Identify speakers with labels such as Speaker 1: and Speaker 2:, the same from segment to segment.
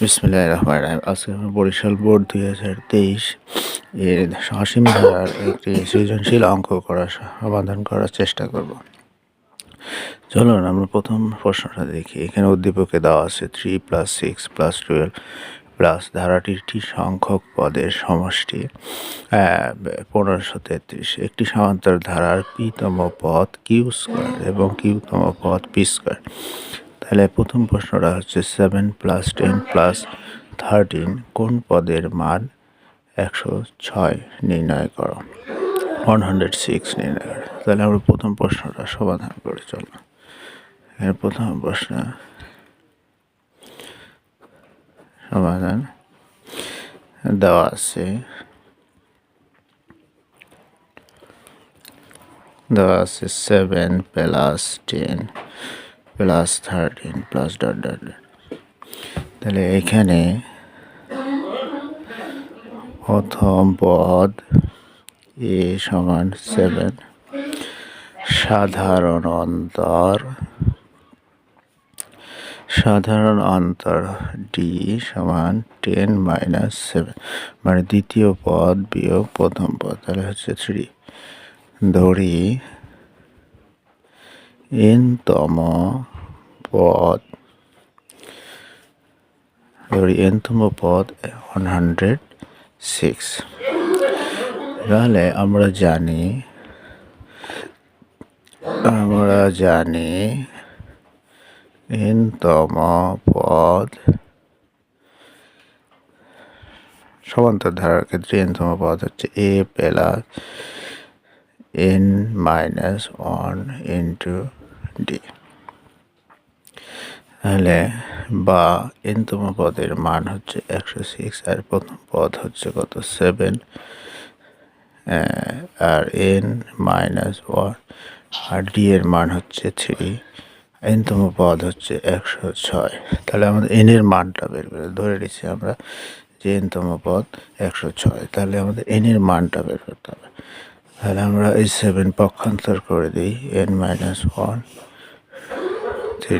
Speaker 1: বিসমুল্লাহ আজকে আমরা বরিশাল বোর্ড দুই হাজার তেইশ এর সসীম ধারার একটি সৃজনশীল অঙ্ক করা সমাধান করার চেষ্টা করব চলুন আমরা প্রথম প্রশ্নটা দেখি এখানে উদ্দীপকে দেওয়া আছে three plus six plus twelve plus ধারাটির একটি সংখ্যক পদের সমষ্টি পনেরোশো তেত্রিশ একটি সমান্তর ধারার পিতম পথ কিউ স্কোয়ার এবং কিউতম পথ পি স্কোয়ার তাহলে প্রথম প্রশ্নটা হচ্ছে seven plus ten plus thirteen কোন পদের মান একশো ছয় নির্ণয় করো ওয়ান হান্ড্রেড সিক্স নির্ণয় করো তাহলে আমরা প্রথম প্রশ্নটা সমাধান করে চলো এর প্রথম প্রশ্ন সমাধান দেওয়া আছে দেওয়া আছে seven plus ten plus thirteen plus dot dot তাহলে এখানে প্রথম পদ এ সমান সেভেন সাধারণ অন্তর সাধারণ অন্তর ডি সমান টেন মাইনাস সেভেন মানে দ্বিতীয় পদ বিয়োগ প্রথম পদ তাহলে হচ্ছে থ্রি ধরি এনতম পদ এবার এনতম পদ ওয়ান হান্ড্রেড সিক্স তাহলে আমরা জানি আমরা জানি এনতম পদ সমান্তর ধারার ক্ষেত্রে এনতম পদ হচ্ছে A plus n minus one into D তাহলে বা এনতম পদের মান হচ্ছে একশো সিক্স আর প্রথম পদ হচ্ছে কত সেভেন আর এন মাইনাস ওয়ান আর ডি এর মান হচ্ছে থ্রি এনতম পদ হচ্ছে একশো ছয় তাহলে আমাদের এন এর মানটা বের করে ধরে নিচ্ছি আমরা যে এনতম পদ একশো ছয় তাহলে আমাদের এন এর মানটা বের করতে হবে তাহলে আমরা এই সেভেন পক্ষান্তর করে দিই এন মাইনাস ওয়ান থ্রি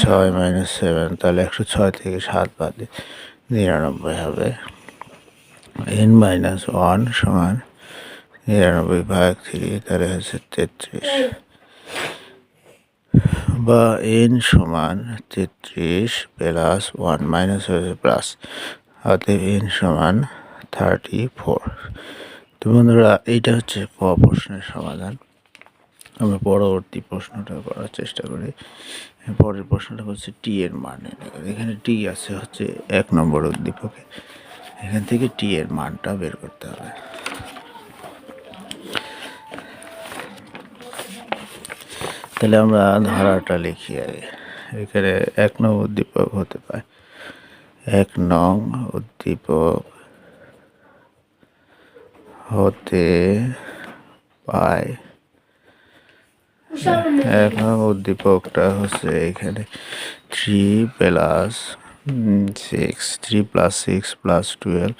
Speaker 1: ছয় মাইনাস সেভেন তাহলে একশো ছয় থেকে সাত বাদ নিরানব্বই হবে এন মাইনাস ওয়ান সমান নিরানব্বই ভাগ থ্রি তাহলে হচ্ছে তেত্রিশ বা এন সমান তেত্রিশ প্লাস ওয়ান মাইনাস হয়েছে প্লাস অতএব এন সমান থার্টি ফোর তো বন্ধুরা এইটা হচ্ছে ক প্রশ্নের সমাধান আমরা পরবর্তী প্রশ্নটা করার চেষ্টা করি পরের প্রশ্নটা হচ্ছে টি এর মান এখানে টি আছে হচ্ছে এক নম্বর উদ্দীপকে এখান থেকে টি এর মানটা বের করতে হবে তাহলে আমরা ধারাটা লিখি আগে এখানে এক নং উদ্দীপক হতে পারে এক নং উদ্দীপক হতে পায় এখন উদ্দীপকটা হচ্ছে এখানে three plus six three plus six plus twelve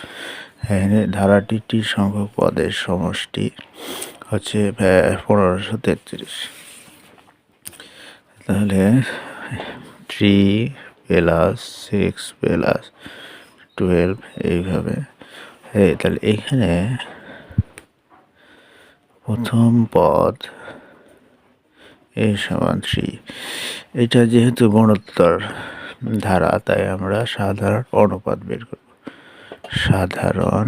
Speaker 1: এখানে ধারাটিটি সংখ্যক পদের সমষ্টি হচ্ছে পনেরোশো তেত্রিশ তাহলে three plus six plus twelve এইভাবে তাহলে এখানে প্রথম পদ এ সমান থ্রি এটা যেহেতু বনোত্তর ধারা তাই আমরা সাধারণ অনুপাত বের করব সাধারণ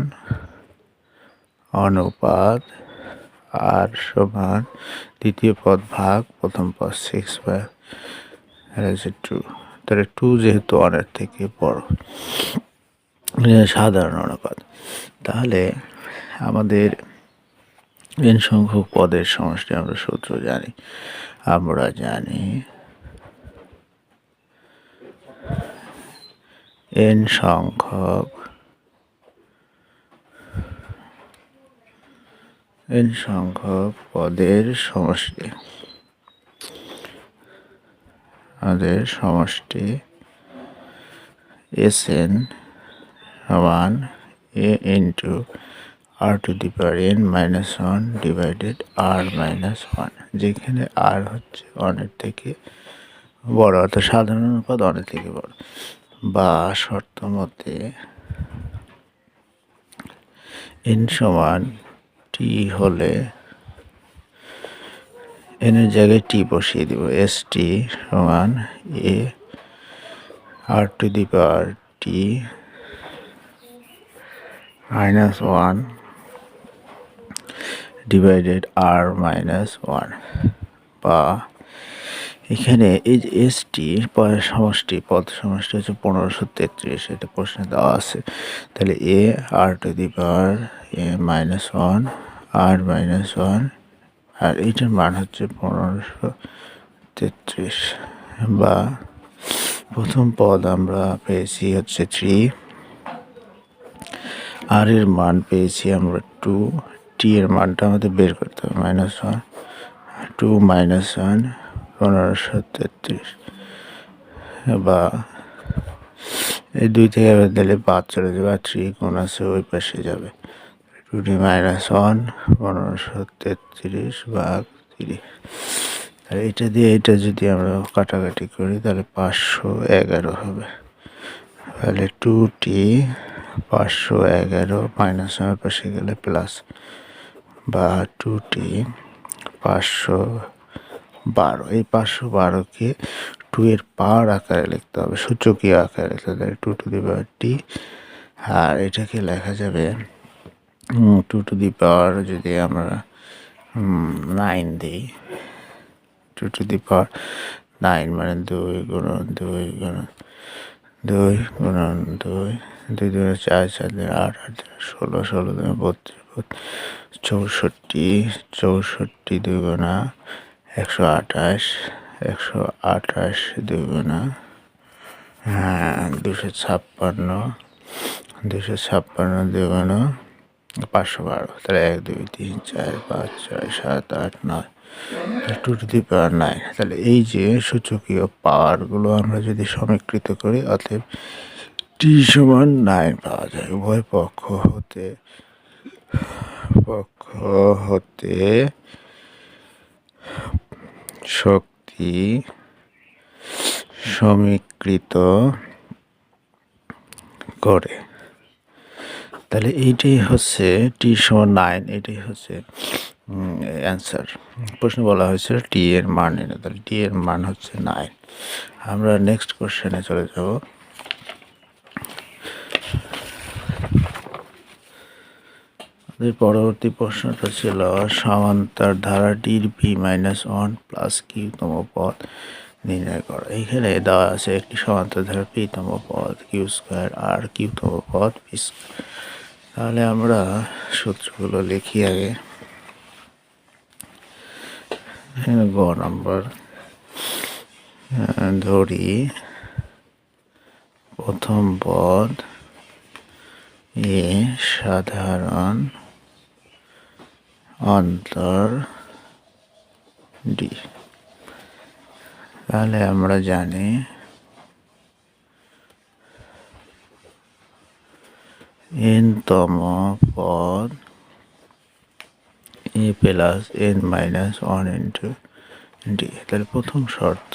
Speaker 1: অনুপাত আর সমান দ্বিতীয় পদ ভাগ প্রথম পদ সিক্স বা টু তাহলে টু যেহেতু অনেক থেকে বড় সাধারণ অনুপাত তাহলে আমাদের এন সংখ্যক পদের সমষ্টি আমরা সূত্র জানি আমরা জানি এন সংখ্যক এন সংখ্যক পদের সমষ্টি আমাদের সমষ্টি এস এন সমান A into r to the power n minus one divided r minus one যেখানে r হচ্ছে ওয়ানের থেকে বড় অর্থাৎ সাধারণ অনুপাত ওয়ানের থেকে বড় বা শর্ত মতে n সমান টি হলে এন এর জায়গায় টি বসিয়ে দিব এস টি সমান A R to the power T minus one divided R minus one বা এখানে এই যে এসটি সমষ্টি পদ সমষ্টি হচ্ছে পনেরোশো তেত্রিশ এটা প্রশ্নে দেওয়া আছে তাহলে A R to the power A minus one R minus one আর এইটার মান হচ্ছে পনেরোশো তেত্রিশ বা প্রথম পদ আমরা পেয়েছি হচ্ছে থ্রি আর এর মান পেয়েছি আমরা টু টি এর মানটা আমাদের বের করতে হবে minus one two minus one পনেরোশো তেত্রিশ বা এই দুই থেকে এবার দিলে বাদ চলে যাবে আর থ্রি কোন আছে ওই পাশে যাবে টু ডি মাইনাস ওয়ান পনেরোশো তেত্রিশ বা তিরিশ আর এটা দিয়ে এটা যদি আমরা কাটাকাটি করি তাহলে পাঁচশো এগারো হবে তাহলে টু টি পাঁচশো এগারো মাইনাস ওয়ানের পাশে গেলে প্লাস বা টুটি পাঁচশো বারো এই পাঁচশো বারোকে টু এর পাওয়ার আকারে লিখতে হবে সূচকীয় আকারে লিখতে হবে টু টু দি পাওয়ার টি আর এটাকে লেখা যাবে টু টু দি পাওয়ার যদি আমরা নাইন দিই two to the power nine মানে দুই গুণন দুই গুণন দুই গুণন দুই দুই দুই চার চার দিন আট আট দিন ষোলো ষোলো দিন বত্রিশ চৌষট্টি চৌষট্টি দুই গোনা একশো আঠাশ একশো আঠাশ দুই গোনা হ্যাঁ, দুশো ছাপ্পান্ন দুশো ছাপ্পান্ন দুই গোনা পাঁচশো বারো তাহলে এক দুই তিন চার পাঁচ ছয় সাত আট নয় two to the power nine তাহলে এই যে সূচকীয় পাওয়ারগুলো আমরা যদি সমীকৃত করি অতএব টি সমান নাইন পাওয়া যায় উভয় পক্ষ হতে পক্ষ হতে শক্তি সমীকৃত করে তাহলে এইটাই হচ্ছে টি সমান নাইন এটাই হচ্ছে অ্যান্সার প্রশ্ন বলা হয়েছে টি এর মান এটা তাহলে টি এর মান হচ্ছে নাইন আমরা নেক্সট কোশ্চেনে চলে যাব আমাদের পরবর্তী প্রশ্নটা ছিল সমান্তর ধারাটির ভি মাইনাস ওয়ান প্লাস কিউতম পদ নির্ণয় করা এখানে দেওয়া আছে একটি সমান্তর ধারা পিতম পদ কিউ স্কোয়ার আর কিউতম পথ পি তাহলে আমরা সূত্রগুলো লিখি আগে গ নম্বর ধরি প্রথম পদ এ সাধারণ অন্তর ডি তাহলে আমরা জানি এনতম পদ A plus N minus one into D তাহলে প্রথম শর্ত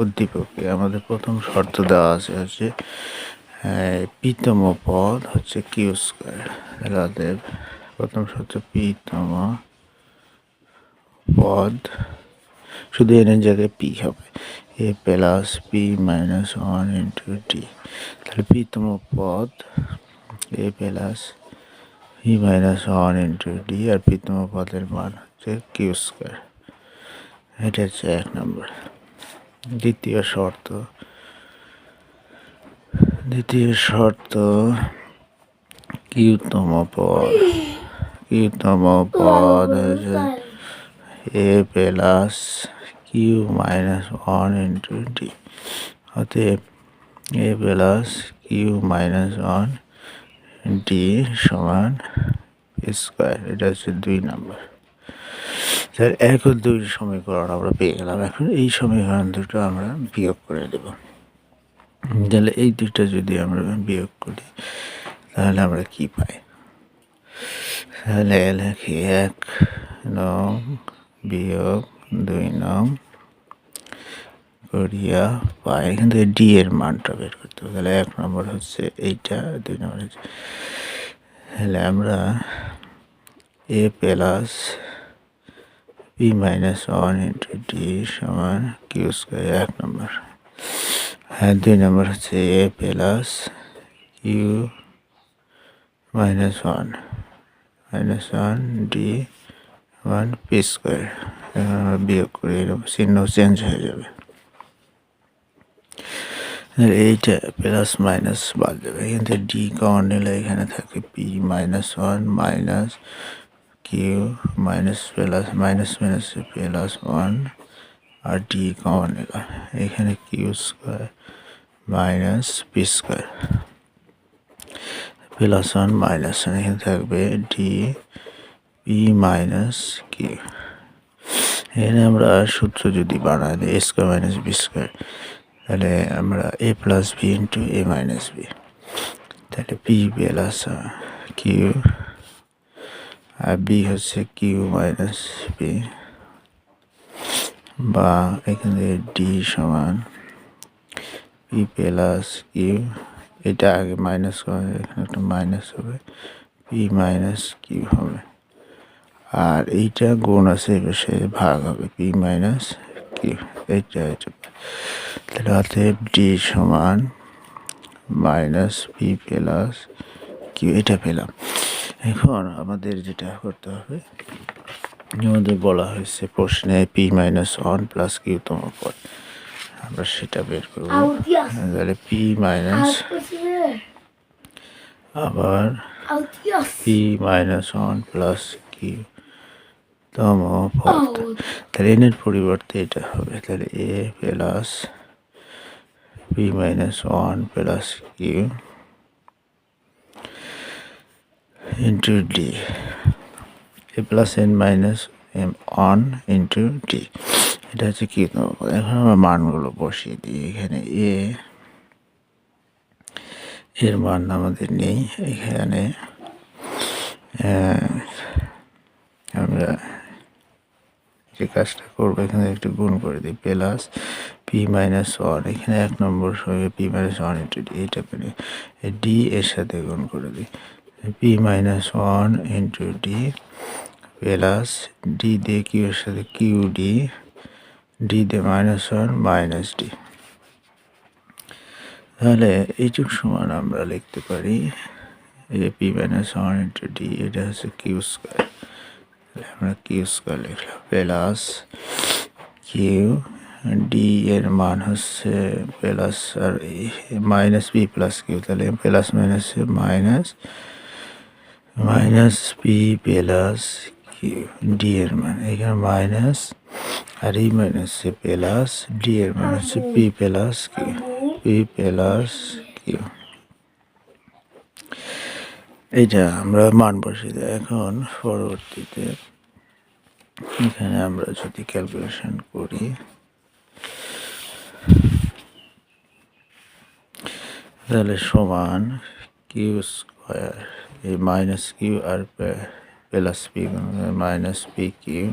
Speaker 1: উদ্দীপকে আমাদের প্রথম শর্ত দেওয়া আছে হচ্ছে প্রীতম পদ হচ্ছে কিউ স্কোয়ার তাহলে প্রথম শব্দ পিতামা পদ শুধু এনের জায়গায় পি হবে A plus P minus one into T তাহলে পিতম পদ A plus P minus one into D আর পিতম পদের মান হচ্ছে কিউ স্কোয়ার এটা হচ্ছে এক নম্বর দ্বিতীয় শর্ত দ্বিতীয় শর্ত কিউতম পদ কতম পদ A plus Q minus one into D অতএব A plus Q minus one D সমান স্কোয়ার এটা হচ্ছে দুই নম্বর স্যার এক ও দুই সমীকরণ আমরা পেয়ে গেলাম এখন এই সমীকরণ দুটো আমরা বিয়োগ করে দেব তাহলে এই দুটো যদি আমরা বিয়োগ করি তাহলে আমরা কি পাই হ্যালো এখানে এক নো বি অফ ডুইনম কড়িয়া 500 ডি এর মানটা বের করতে তাহলে এক নাম্বার হচ্ছে এইটা দুই নাম্বার হচ্ছে হLambda a + e - 1 * d সমান কিউ স্কয়ার এক নাম্বার আর দুই নাম্বার হচ্ছে a + u - 1 minus one D one P square सिन्नो चेन्ज हो जाए प्लस माइनस बद देखते डी कमन नहीं P minus one minus Q minus plus minus minus plus one और डी कमन एखे किय square minus P square plus one minus one এখানে থাকবে ডি পি মাইনাস কি এখানে আমরা সূত্র যদি বানাই দিই A square minus B square তাহলে আমরা A plus B into A minus B তাহলে পি প্লাস কিউ আর বি হচ্ছে কিউ মাইনাস বি বা এখানে ডি সমান পি প্লাস কিউ এটা আগে মাইনাস করা এখানে একটা মাইনাস হবে পি মাইনাস কি হবে আর এইটা গুণ আছে এবার সে ভাগ হবে পি মাইনাস কি এইটা হচ্ছে তাহলে অতএব ডি সমান মাইনাস পি প্লাস কি এটা পেলাম এখন আমাদের যেটা করতে হবে আমাদের বলা হয়েছে প্রশ্নে P minus one plus Q তোমার পর আমরা সেটা বের করব তাহলে পি মাইনাস আবার P minus one plus Q তম পদ তাহলে এনের পরিবর্তে এটা হবে তাহলে A plus P minus one plus Q into D A plus N minus M one into D এটা হচ্ছে কি এখন আমরা মানগুলো বসিয়ে দিই এখানে এ এর মান আমাদের নেই এখানে আমরা যে কাজটা করবো এখানে একটু গুণ করে দিই প্লাস পি মাইনাস ওয়ান এখানে এক নম্বর সঙ্গে P minus one into D এটা পেলে ডি এর সাথে গুণ করে দিই P minus one into D plus D দিয়ে কিউ এর সাথে Q D d d - 1 - d তাহলে eşit সমան আমরা লিখতে পারি ap - 1 * d এর স্কয়ার আমরা কিউ স্কয়ার লিখলাম প্লাস q d এর মান হচ্ছে প্লাস r - p + q তাহলে প্লাস -- p + q d এর মান এখানে - আর E minus A plus D এর minus P plus Q P plus Q এইটা আমরা মান বসিয়ে দিই এখন পরবর্তীতে এখানে আমরা যদি ক্যালকুলেশন করি তাহলে সমান কিউ স্কোয়ার এই minus Q R plus P minus P Q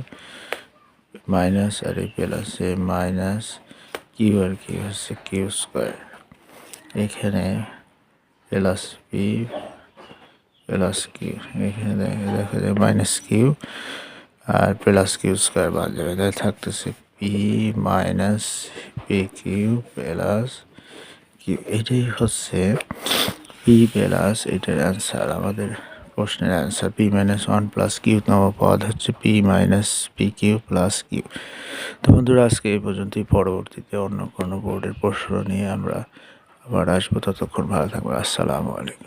Speaker 1: minus R এ এই প্লাসে মাইনাস কিউ আর কি হচ্ছে কিউ স্কোয়ার এখানে প্লাস পি প্লাস কিউ এখানে দেখা যায় minus Q R plus Q square বাদ যাবে তাই থাকতেছে P minus P Q plus Q এটাই হচ্ছে পি প্লাস এটার অ্যান্সার আমাদের প্রশ্নের answer P minus one plus Q তম পদ হচ্ছে P minus P Q plus Q তো বন্ধুরা আজকে এই পর্যন্তই পরবর্তীতে অন্য কোনো বোর্ডের প্রশ্ন নিয়ে আমরা আবার আসবো ততক্ষণ ভালো থাকবো আসসালামু আলাইকুম